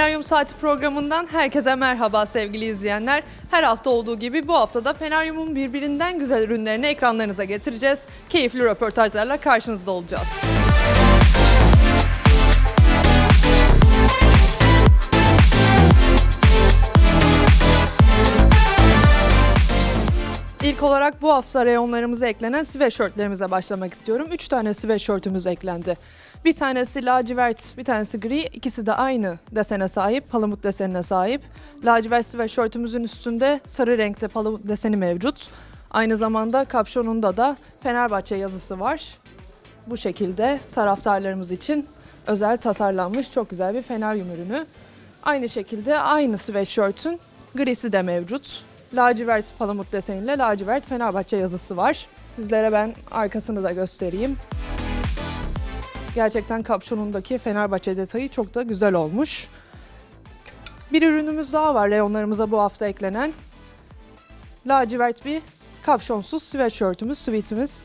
Feneryum Saati programından herkese merhaba sevgili izleyenler. Her hafta olduğu gibi bu hafta da Feneryum'un birbirinden güzel ürünlerini ekranlarınıza getireceğiz. Keyifli röportajlarla karşınızda olacağız. İlk olarak bu hafta reyonlarımıza eklenen sweatshirtlerimize başlamak istiyorum. Üç tane sweatshirtümüz eklendi. Bir tanesi lacivert, bir tanesi gri. İkisi de aynı desene sahip, palamut desenine sahip. Lacivert sweatshirtümüzün üstünde sarı renkte palamut deseni mevcut. Aynı zamanda kapşonunda da Fenerbahçe yazısı var. Bu şekilde taraftarlarımız için özel tasarlanmış çok güzel bir Feneryum ürünü. Aynı şekilde aynı sweatshirt'ün grisi de mevcut. Lacivert palamut deseniyle lacivert Fenerbahçe yazısı var. Sizlere ben arkasını da göstereyim. Gerçekten kapşonundaki Fenerbahçe detayı çok da güzel olmuş. Bir ürünümüz daha var reyonlarımıza bu hafta eklenen. Lacivert bir kapşonsuz sweatshirtümüz, sweatimiz.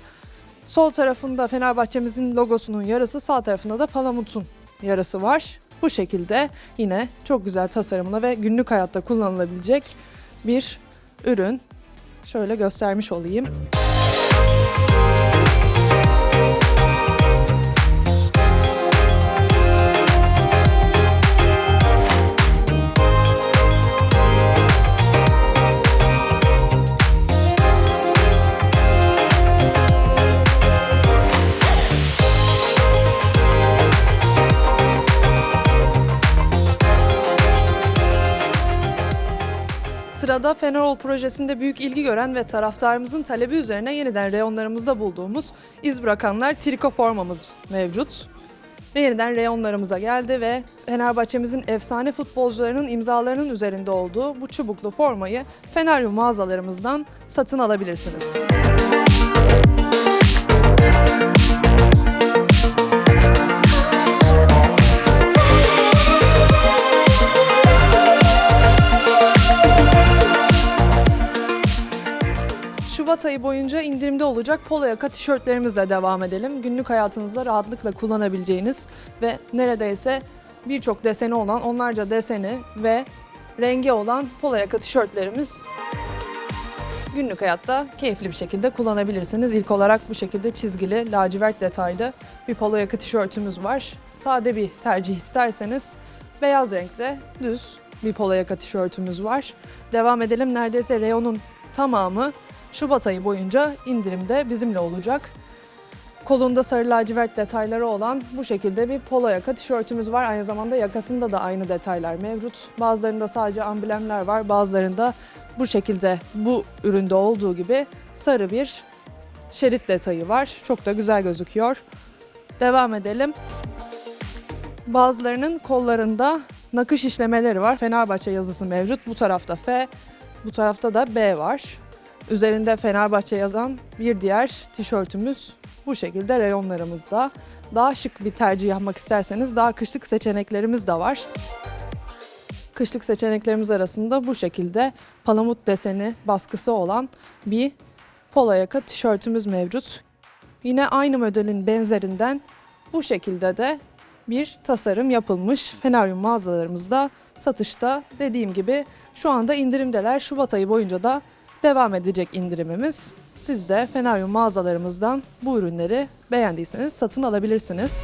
Sol tarafında Fenerbahçe'mizin logosunun yarısı, sağ tarafında da Palamut'un yarısı var. Bu şekilde yine çok güzel tasarımla ve günlük hayatta kullanılabilecek bir ürün. Şöyle göstermiş olayım. Sırada Fenerol projesinde büyük ilgi gören ve taraftarımızın talebi üzerine yeniden reyonlarımızda bulduğumuz iz bırakanlar triko formamız mevcut. Ve yeniden reyonlarımıza geldi ve Fenerbahçe'mizin efsane futbolcularının imzalarının üzerinde olduğu bu çubuklu formayı Feneryum mağazalarımızdan satın alabilirsiniz. Şubat ayı boyunca indirimde olacak polo yaka tişörtlerimizle devam edelim. Günlük hayatınızda rahatlıkla kullanabileceğiniz ve neredeyse birçok deseni olan, onlarca deseni ve rengi olan polo yaka tişörtlerimiz günlük hayatta keyifli bir şekilde kullanabilirsiniz. İlk olarak bu şekilde çizgili, lacivert detaylı bir polo yaka tişörtümüz var. Sade bir tercih isterseniz beyaz renkte düz bir polo yaka tişörtümüz var. Devam edelim. Neredeyse reyonun tamamı Şubat ayı boyunca indirimde bizimle olacak. Kolunda sarı lacivert detayları olan bu şekilde bir polo yaka tişörtümüz var. Aynı zamanda yakasında da aynı detaylar mevcut. Bazılarında sadece amblemler var, bazılarında bu şekilde bu üründe olduğu gibi sarı bir şerit detayı var. Çok da güzel gözüküyor. Devam edelim. Bazılarının kollarında nakış işlemeleri var. Fenerbahçe yazısı mevcut. Bu tarafta F, bu tarafta da B var. Üzerinde Fenerbahçe yazan bir diğer tişörtümüz bu şekilde reyonlarımızda. Daha şık bir tercih yapmak isterseniz daha kışlık seçeneklerimiz de var. Kışlık seçeneklerimiz arasında bu şekilde palamut deseni baskısı olan bir polo yaka tişörtümüz mevcut. Yine aynı modelin benzerinden bu şekilde de bir tasarım yapılmış. Feneryum mağazalarımızda satışta dediğim gibi şu anda indirimdeler. Şubat ayı boyunca da devam edecek indirimimiz. Siz de Feneryum mağazalarımızdan bu ürünleri beğendiyseniz satın alabilirsiniz.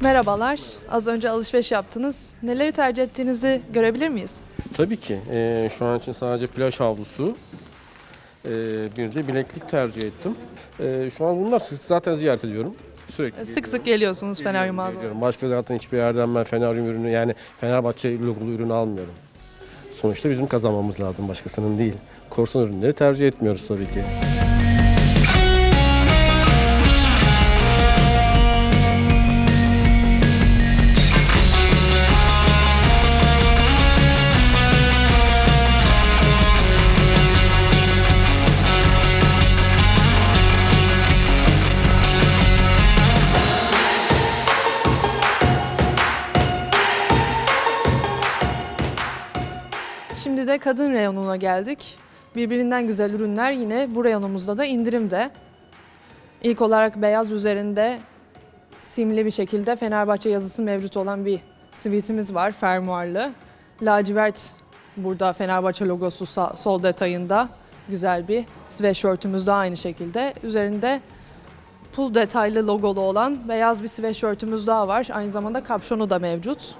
Merhabalar. Az önce alışveriş yaptınız. Neleri tercih ettiğinizi görebilir miyiz? Tabii ki. Ee, şu an için sadece plaj havlusu, bir de bileklik tercih ettim. Ee, şu an bunlar sık zaten ziyaret ediyorum. Sürekli Sık sık geliyorsunuz Feneryum mağazalarına. geliyorum. Başka zaten hiçbir yerden ben Feneryum ürünü yani Fenerbahçe logolu ürünü almıyorum. Sonuçta bizim kazanmamız lazım başkasının değil. Korsan ürünleri tercih etmiyoruz tabii ki. Şimdi de kadın reyonuna geldik. Birbirinden güzel ürünler yine bu reyonumuzda da indirimde. İlk olarak beyaz üzerinde simli bir şekilde Fenerbahçe yazısı mevcut olan bir sivitimiz var fermuarlı. Lacivert burada Fenerbahçe logosu sağ- sol detayında güzel bir sweatshirtümüz de aynı şekilde. Üzerinde pul detaylı logolu olan beyaz bir sweatshirtümüz daha var. Aynı zamanda kapşonu da mevcut.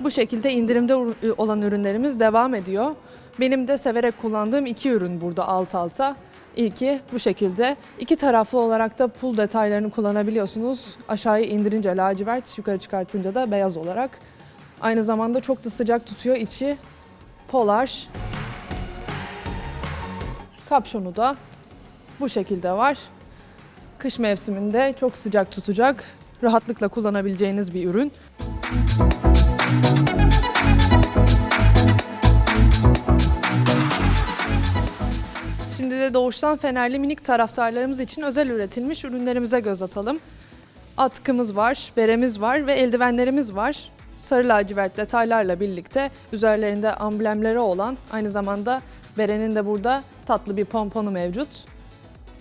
Bu şekilde indirimde ur- olan ürünlerimiz devam ediyor. Benim de severek kullandığım iki ürün burada alt alta. İlki bu şekilde. İki taraflı olarak da pul detaylarını kullanabiliyorsunuz. Aşağıya indirince lacivert, yukarı çıkartınca da beyaz olarak. Aynı zamanda çok da sıcak tutuyor içi. Polar. Kapşonu da bu şekilde var. Kış mevsiminde çok sıcak tutacak, rahatlıkla kullanabileceğiniz bir ürün. Şimdi de doğuştan Fenerli minik taraftarlarımız için özel üretilmiş ürünlerimize göz atalım. Atkımız var, beremiz var ve eldivenlerimiz var. Sarı lacivert detaylarla birlikte üzerlerinde amblemleri olan aynı zamanda berenin de burada tatlı bir pomponu mevcut.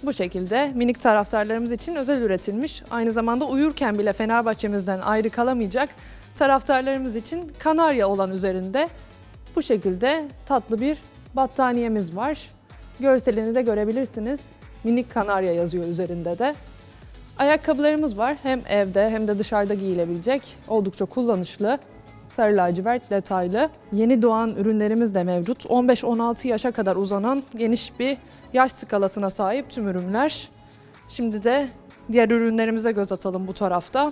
Bu şekilde minik taraftarlarımız için özel üretilmiş. Aynı zamanda uyurken bile Fenerbahçemizden ayrı kalamayacak taraftarlarımız için kanarya olan üzerinde bu şekilde tatlı bir battaniyemiz var. Görselini de görebilirsiniz. Minik kanarya yazıyor üzerinde de. Ayakkabılarımız var. Hem evde hem de dışarıda giyilebilecek. Oldukça kullanışlı. Sarı lacivert detaylı. Yeni doğan ürünlerimiz de mevcut. 15-16 yaşa kadar uzanan geniş bir yaş skalasına sahip tüm ürünler. Şimdi de diğer ürünlerimize göz atalım bu tarafta.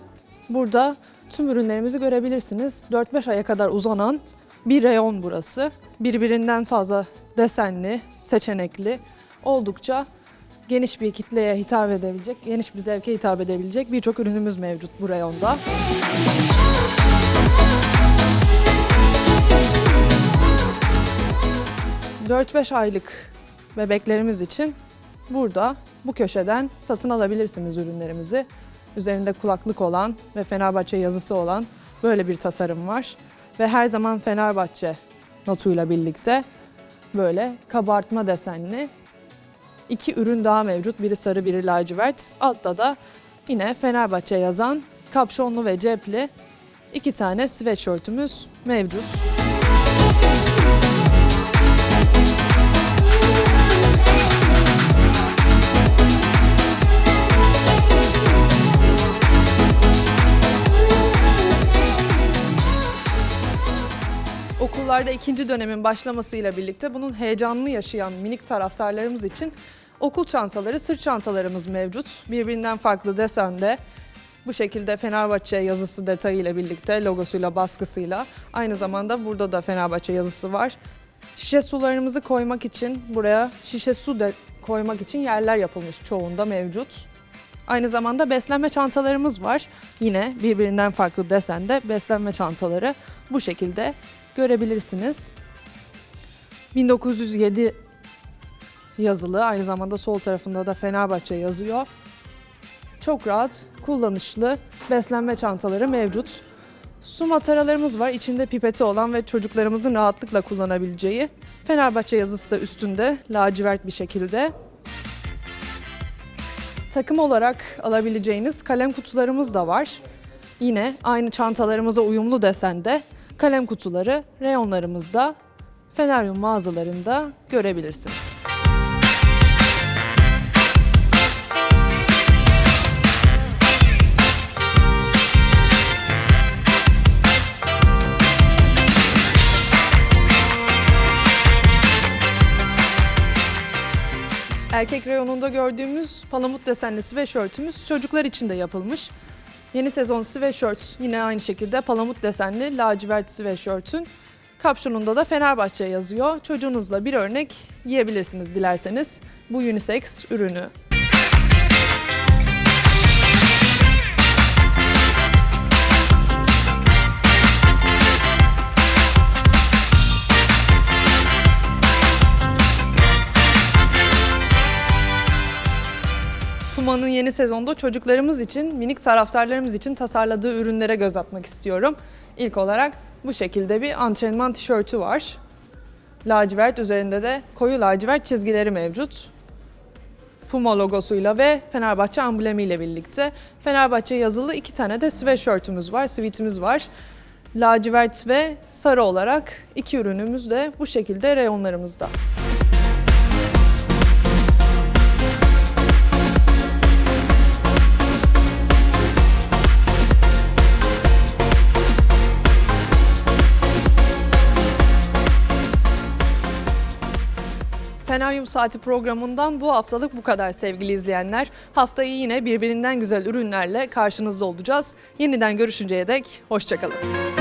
Burada tüm ürünlerimizi görebilirsiniz. 4-5 aya kadar uzanan bir reyon burası. Birbirinden fazla desenli, seçenekli, oldukça geniş bir kitleye hitap edebilecek, geniş bir zevke hitap edebilecek birçok ürünümüz mevcut bu reyonda. ...4-5 aylık bebeklerimiz için burada bu köşeden satın alabilirsiniz ürünlerimizi. Üzerinde kulaklık olan ve Fenerbahçe yazısı olan böyle bir tasarım var. Ve her zaman Fenerbahçe notuyla birlikte böyle kabartma desenli iki ürün daha mevcut. Biri sarı, biri lacivert. Altta da yine Fenerbahçe yazan kapşonlu ve cepli iki tane sweatshirtümüz mevcut. Okullarda ikinci dönemin başlamasıyla birlikte bunun heyecanını yaşayan minik taraftarlarımız için okul çantaları, sırt çantalarımız mevcut. Birbirinden farklı desende bu şekilde Fenerbahçe yazısı detayıyla birlikte logosuyla, baskısıyla aynı zamanda burada da Fenerbahçe yazısı var. Şişe sularımızı koymak için buraya şişe su de koymak için yerler yapılmış çoğunda mevcut. Aynı zamanda beslenme çantalarımız var. Yine birbirinden farklı desende beslenme çantaları bu şekilde görebilirsiniz. 1907 yazılı aynı zamanda sol tarafında da Fenerbahçe yazıyor. Çok rahat, kullanışlı beslenme çantaları mevcut. Su mataralarımız var. içinde pipeti olan ve çocuklarımızın rahatlıkla kullanabileceği. Fenerbahçe yazısı da üstünde lacivert bir şekilde. Takım olarak alabileceğiniz kalem kutularımız da var. Yine aynı çantalarımıza uyumlu desende kalem kutuları reyonlarımızda, Feneryum mağazalarında görebilirsiniz. Erkek reyonunda gördüğümüz palamut desenli sweatshirtümüz çocuklar için de yapılmış. Yeni sezon sweatshirt yine aynı şekilde palamut desenli lacivert sweatshirt'ün kapşonunda da Fenerbahçe yazıyor. Çocuğunuzla bir örnek yiyebilirsiniz dilerseniz bu unisex ürünü. Sezonda çocuklarımız için, minik taraftarlarımız için tasarladığı ürünlere göz atmak istiyorum. İlk olarak bu şekilde bir antrenman tişörtü var. lacivert üzerinde de koyu lacivert çizgileri mevcut. Puma logosuyla ve Fenerbahçe amblemiyle birlikte. Fenerbahçe yazılı iki tane de sweatshirtümüz var, sweatimiz var. Lacivert ve sarı olarak iki ürünümüz de bu şekilde reyonlarımızda. Feneryum Saati programından bu haftalık bu kadar sevgili izleyenler. Haftayı yine birbirinden güzel ürünlerle karşınızda olacağız. Yeniden görüşünceye dek hoşçakalın.